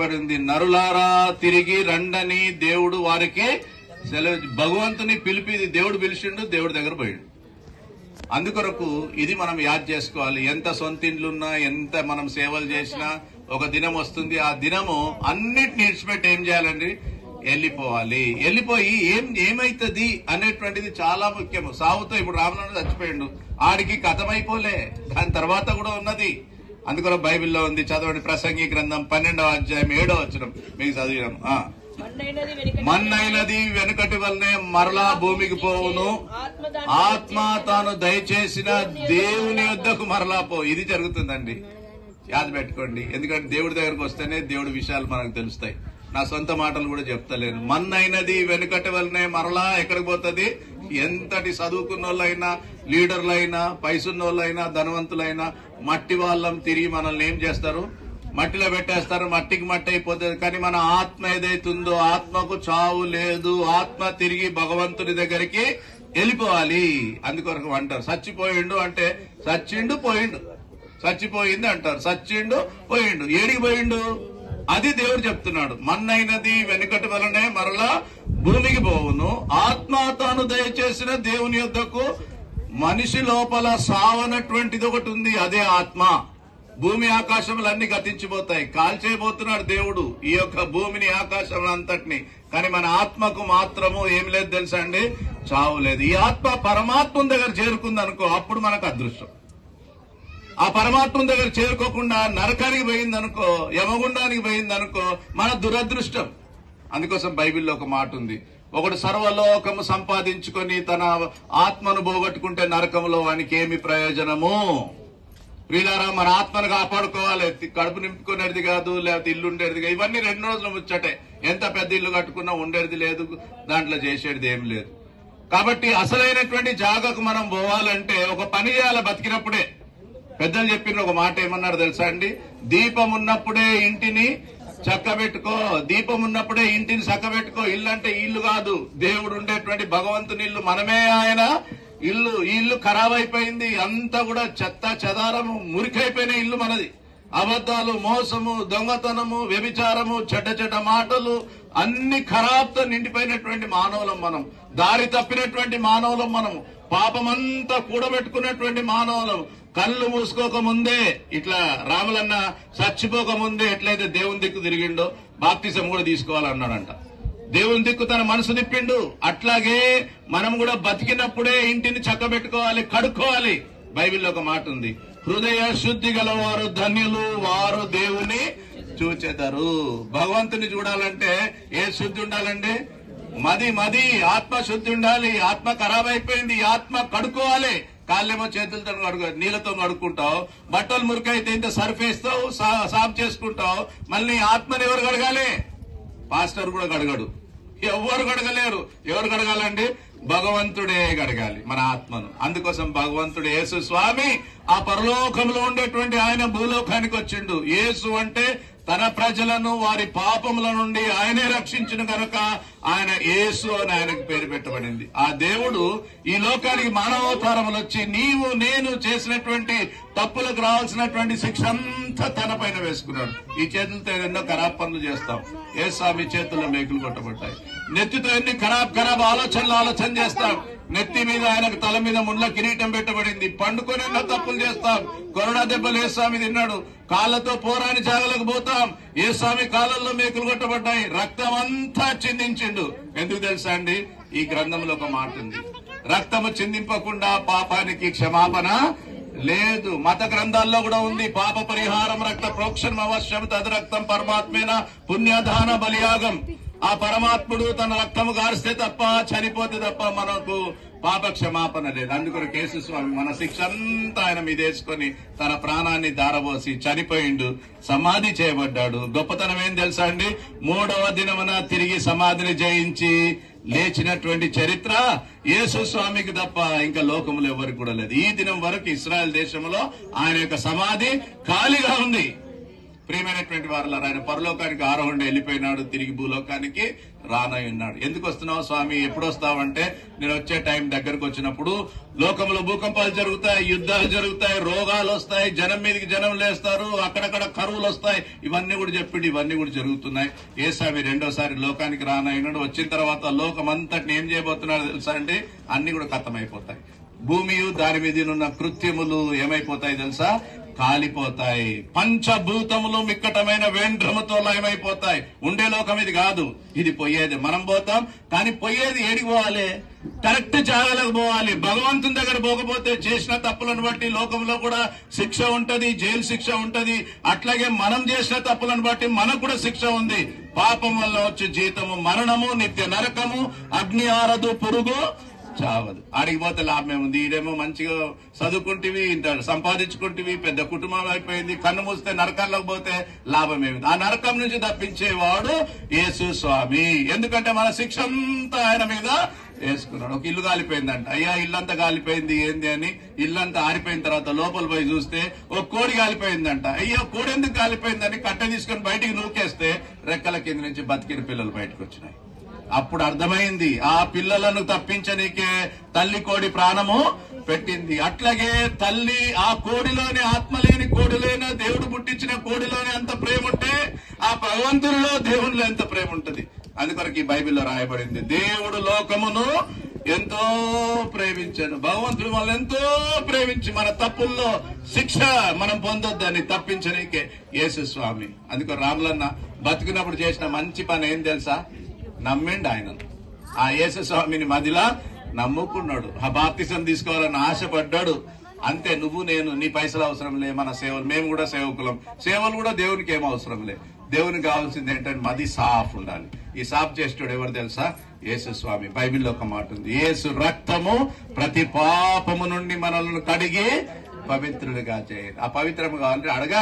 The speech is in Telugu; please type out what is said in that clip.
రాయబడింది నరులారా తిరిగి రండని దేవుడు వారికి సెలవు భగవంతుని పిలిపి దేవుడు పిలిచిండు దేవుడి దగ్గర పోయిండు. అందుకొరకు ఇది మనం యాద్ చేసుకోవాలి. ఎంత సొంత ఇండ్లున్నా ఎంత మనం సేవలు చేసినా ఒక దినం వస్తుంది. ఆ దినము అన్నిటిని ఇడిచిపెట్టి ఏం చేయాలండి? వెళ్ళిపోవాలి. వెళ్ళిపోయి ఏం ఏమైతుంది అనేటువంటిది చాలా ముఖ్యము. సావుతో ఇప్పుడు రామనాథ్ చచ్చిపోయిండు. ఆడికి కథమైపోలే. దాని తర్వాత కూడా ఉన్నది. అందుకని బైబిల్లో ఉంది చదవండి ప్రసంగి గ్రంథం పన్నెండవ అధ్యాయం ఏడో వచ్చిన మీకు చదివాం ఆ. మన్నైనది వెనుక మన్నైనది వెనుకటి వల్లనే మరలా భూమికి పోవును. ఆత్మ తాను దయచేసిన దేవుని యొద్దకు మరలా పో. ఇది జరుగుతుందండి. యాద పెట్టుకోండి. ఎందుకంటే దేవుడి దగ్గరకు వస్తేనే దేవుడి విషయాలు మనకు తెలుస్తాయి. నా సొంత మాటలు కూడా చెప్తలేను. మన్నైనది వెనుకటి వల్లనే మరలా ఎక్కడికి పోతుంది? ఎంతటి చదువుకున్న వాళ్ళైనా లీడర్లైనా పైసున్నోళ్ళైనా ధనవంతులైనా మట్టి వాళ్ళం తిరిగి మనల్ని ఏం చేస్తారు? మట్టిలో పెట్టేస్తారు మట్టికి మట్టి అయిపోతుంది. కానీ మన ఆత్మ ఏదైతుందో ఆత్మకు చావు లేదు. ఆత్మ తిరిగి భగవంతుని దగ్గరికి వెళ్ళిపోవాలి. అందుకొరకు అంటారు. చచ్చిపోయిండు అంటే చచ్చిండు పోయిండు. చచ్చిపోయింది అంటారు. చచ్చిండు పోయిండు. ఏడికి పోయిండు? అది దేవుడు చెప్తున్నాడు. మన్నైనది వెనుకటి వలనే మరలా భూమికి పోవును. ఆత్మ తాను దయచేసిన దేవుని యొద్దకు మనిషి లోపల సావనటువంటిది ఒకటి ఉంది అదే ఆత్మ. భూమి ఆకాశములన్నీ గతించిపోతాయి. కాల్చేయబోతున్నాడు దేవుడు ఈ యొక్క భూమిని ఆకాశం అంతటిని కానీ మన ఆత్మకు మాత్రము ఏం లేదు తెలుసా అండి? చావు లేదు. ఈ ఆత్మ పరమాత్మ దగ్గర చేరుకుంది అనుకో అప్పుడు మనకు అదృష్టం. ఆ పరమాత్మ దగ్గర చేరుకోకుండా నరకానికి పోయింది అనుకో యమగుండానికి పోయింది అనుకో మన దురదృష్టం. అందుకోసం బైబిల్లో ఒక మాట ఉంది. ఒకడు సర్వలోకము సంపాదించుకొని తన ఆత్మను పోగొట్టుకుంటే నరకంలో వానికి ఏమి ప్రయోజనము? ప్రియులారా మన ఆత్మను కాపాడుకోవాలి. కడుపు నింపుకునేది కాదు లేకపోతే ఇల్లు ఉండేది కాదు. ఇవన్నీ రెండు రోజులు ముచ్చటే. ఎంత పెద్ద ఇల్లు కట్టుకున్నా ఉండేది లేదు దాంట్లో చేసేది ఏం లేదు. కాబట్టి అసలైనటువంటి జాగకు మనం పోవాలంటే ఒక పని చేయాలి బతికినప్పుడే. పెద్దలు చెప్పిన ఒక మాట ఏమన్నారు తెలుసా అండి? దీపం ఉన్నప్పుడే ఇంటిని చక్కబెట్టుకో దీపం ఉన్నప్పుడే ఇంటిని చక్కబెట్టుకో. ఇల్లు అంటే ఇల్లు కాదు దేవుడు ఉండేటువంటి భగవంతుని ఇల్లు మనమే ఆయన. ఇల్లు ఈ ఇల్లు ఖరాబ్ అయిపోయింది అంతా కూడా చెత్త చెదారము మురికైపోయిన ఇల్లు మనది. అబద్ధాలు మోసము దొంగతనము వ్యభిచారము చెడ్డ చెడ్డ మాటలు అన్ని ఖరాబ్తో నిండిపోయినటువంటి మానవులం మనం. దారి తప్పినటువంటి మానవులం మనము. పాపమంతా కూడబెట్టుకున్నటువంటి మానవులం. కళ్ళు మూసుకోక ముందే ఇట్లా రాములన్న చచ్చిపోక ముందే ఎట్లయితే దేవుని దిక్కు తిరిగిండో బాప్తిజం కూడా తీసుకోవాలన్నాడంట. దేవుని దిక్కు తన మనసు తిప్పిండు. అట్లాగే మనం కూడా బతికినప్పుడే ఇంటిని చక్కబెట్టుకోవాలి కడుక్కోవాలి. బైబిల్లో ఒక మాట ఉంది. హృదయ శుద్ధి గలవారు ధన్యులు వారు దేవుని చూచెదరు. భగవంతుని చూడాలంటే ఏ శుద్ధి ఉండాలండి? మది మది ఆత్మ శుద్ధి ఉండాలి. ఆత్మ ఖరాబ్ అయిపోయింది ఆత్మ కడుక్కోవాలి. కాళ్ళేమో చేతులతో కడుగు నీళ్ళతో కడుక్కుంటావు బట్టలు మురికైతే ఇంత సర్ఫేస్తో సా- సాఫ్ చేసుకుంటావు. మళ్ళీ ఆత్మని ఎవరు కడగాలి? పాస్టర్ కూడా గడగడు ఎవరు గడగలేరు ఎవరు గడగాలండి భగవంతుడే గడగాలి మన ఆత్మను. అందుకోసం భగవంతుడు యేసు స్వామి ఆ పరలోకంలో ఉండేటువంటి ఆయన భూలోకానికి వచ్చిండు. యేసు అంటే తన ప్రజలను వారి పాపముల నుండి ఆయనే రక్షించిన కనుక ఆయన యేసు అని ఆయనకు పేరు పెట్టబడింది. ఆ దేవుడు ఈ లోకానికి మానవతారములు వచ్చి నీవు నేను చేసినటువంటి తప్పులకు రావాల్సినటువంటి శిక్ష అంతా తన పైన వేసుకున్నాడు. ఈ చేతులతో ఎన్నో ఖరాబ్ పనులు చేస్తాం. ఏ స్వామి చేతుల్లో మేకులు కొట్టబడ్డాయి. నెత్తితో ఎన్ని ఖరాబ్ ఖరాబ్ ఆలోచనలు ఆలోచన చేస్తాం. నెత్తి మీద ఆయనకు తల మీద ముండ్ల కిరీటం పెట్టబడింది. పండుకొని ఎన్నో తప్పులు చేస్తాం. కొరడా దెబ్బలు ఏ స్వామి తిన్నాడు? కాళ్ళతో పోరాని జాగలకు పోతాం. ఏ స్వామి కాలంలో మేకులు కొట్టబడ్డాయి? రక్తం అంతా చిందించిండు. ఎందుకు తెలుసా అండి? ఈ గ్రంథంలో ఒక మాట ఉంది. రక్తము చిందింపకుండా పాపానికి క్షమాపణ లేదు. మత గ్రంథాల్లో కూడా ఉంది. పాప పరిహారం రక్త ప్రోక్షణం అవశ్యం తద్ రక్తం పరమాత్మేన? పుణ్యదాన బలియాగం. ఆ పరమాత్ముడు తన రక్తము గారిస్తే తప్ప చనిపోతే తప్ప మనకు పాప క్షమాపణ లేదు. అందుకని కేసు స్వామి మన శిక్ష అంతా ఆయన మీదేసుకొని తన ప్రాణాన్ని దారబోసి చనిపోయిండు సమాధి చేయబడ్డాడు. గొప్పతనం ఏం తెలుసా అండి? మూడవ దినమున తిరిగి సమాధిని జయించి లేచినటువంటి చరిత్ర యేసు స్వామికి తప్ప ఇంకా లోకములు ఎవరికి కూడా లేదు. ఈ దినం వరకు ఇస్రాయల్ దేశంలో ఆయన యొక్క సమాధి ఖాళీగా ఉంది. ప్రియమైనటువంటి వారు ఆయన పరలోకానికి ఆరోహణ వెళ్ళిపోయినాడు తిరిగి భూలోకానికి రానై ఉన్నాడు ఎందుకు వస్తున్నావు స్వామి? ఎప్పుడు వస్తావంటే నేను వచ్చే టైం దగ్గరకు వచ్చినప్పుడు లోకంలో భూకంపాలు జరుగుతాయి యుద్ధాలు జరుగుతాయి రోగాలు వస్తాయి జనం మీదకి జనం లేస్తారు అక్కడక్కడ కరువులు వస్తాయి. ఇవన్నీ కూడా చెప్పిండు ఇవన్నీ కూడా జరుగుతున్నాయి. ఏ స్వామి? రెండోసారి లోకానికి రానైనాడు వచ్చిన తర్వాత లోకం అంతటిని ఏం చేయబోతున్నాడు తెలుసా అండి? అన్ని కూడా ఖతమైపోతాయి భూమి దాని మీద ఉన్న కృత్యములు ఏమైపోతాయి తెలుసా? కాలిపోతాయి. పంచభూతములు మిక్కటమైన వేండ్రముతో లయమైపోతాయి. ఉండే లోకం ఇది కాదు. ఇది పోయేది మనం పోతాం కానీ పోయేది ఏడికి పోవాలి? కరెక్ట్ జాగాలకు పోవాలి. భగవంతుని దగ్గర పోకపోతే చేసిన తప్పులను బట్టి లోకంలో కూడా శిక్ష ఉంటది జైలు శిక్ష ఉంటది. అట్లాగే మనం చేసిన తప్పులను బట్టి మనకు కూడా శిక్ష ఉంది. పాపం వల్ల వచ్చే జీతము మరణము నిత్య నరకము అగ్ని ఆరదు పురుగు. చావదు. ఆడికి పోతే లాభం ఏముంది ఈడేమో మంచిగా చదువుకుంటేవి ఇంత సంపాదించుకుంటేవి పెద్ద కుటుంబం అయిపోయింది. కన్ను మూస్తే నరకంలోకి పోతే లాభం ఆ నరకం నుంచి తప్పించేవాడు యేసు స్వామి. ఎందుకంటే మన శిక్ష అంతా ఆయన మీద వేసుకున్నాడు. ఒక ఇల్లు కాలిపోయిందంట. అయ్యా ఇల్లంతా కాలిపోయింది ఏంది అని ఇల్లంతా ఆరిపోయిన తర్వాత లోపల పోయి చూస్తే ఒక కోడి కాలిపోయిందంట. అయ్యా కోడి ఎందుకు కాలిపోయిందని కట్ట తీసుకొని బయటికి నూకేస్తే రెక్కల కింద నుంచి బతికిన పిల్లలు బయటకు వచ్చినాయి. అప్పుడు అర్థమైంది ఆ పిల్లలను తప్పించనీకే తల్లి కోడి ప్రాణము పెట్టింది. అట్లాగే తల్లి ఆ కోడిలోని ఆత్మ లేని కోడిలోనే దేవుడు పుట్టించిన కోడిలోనే అంత ప్రేమ ఉంటే ఆ భగవంతునిలో దేవునిలో ఎంత ప్రేమ ఉంటది అందుకొరకు ఈ బైబిల్లో రాయబడింది దేవుడు లోకమును ఎంతో ప్రేమించాను. భగవంతుడు మనల్ని ఎంతో ప్రేమించి మన తప్పుల్లో శిక్ష మనం పొందొద్దని తప్పించనీకే. యేసు స్వామి. అందుకో రాములన్న బతికినప్పుడు చేసిన మంచి పని ఏం తెలుసా? నమ్మిండు ఆయన. ఆ యేసు స్వామిని మదిలా నమ్ముకున్నాడు. ఆ బాప్తిసం తీసుకోవాలని ఆశపడ్డాడు. అంతే నువ్వు నేను నీ పైసలు అవసరం లే మన సేవలు మేము కూడా సేవకులం. సేవలు కూడా దేవునికి ఏం అవసరం లే. దేవునికి కావాల్సింది ఏంటంటే మది సాఫ్ ఉండాలి. ఈ సాఫ్ చేసేటోడు ఎవరు తెలుసా? యేసు స్వామి బైబిల్లో ఒక మాట ఉంది. యేసు రక్తము ప్రతి పాపము నుండి మనల్ని కడిగి పవిత్రులుగా చేయాలి ఆ పవిత్రము కావాలంటే అడగాలి.